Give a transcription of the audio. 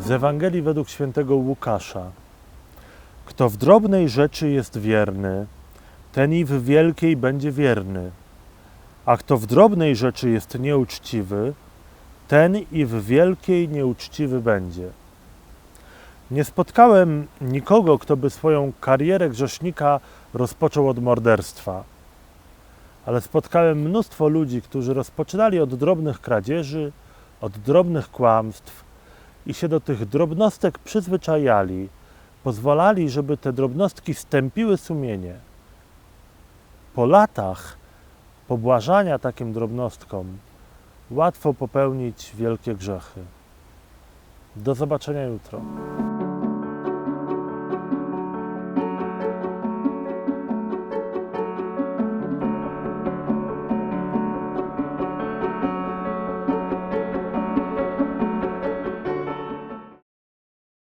Z Ewangelii według świętego Łukasza. Kto w drobnej rzeczy jest wierny, ten i w wielkiej będzie wierny. A kto w drobnej rzeczy jest nieuczciwy, ten i w wielkiej nieuczciwy będzie. Nie spotkałem nikogo, kto by swoją karierę grzesznika rozpoczął od morderstwa. Ale spotkałem mnóstwo ludzi, którzy rozpoczynali od drobnych kradzieży, od drobnych kłamstw i się do tych drobnostek przyzwyczajali, pozwalali, żeby te drobnostki stępiły sumienie. Po latach pobłażania takim drobnostkom łatwo popełnić wielkie grzechy. Do zobaczenia jutro.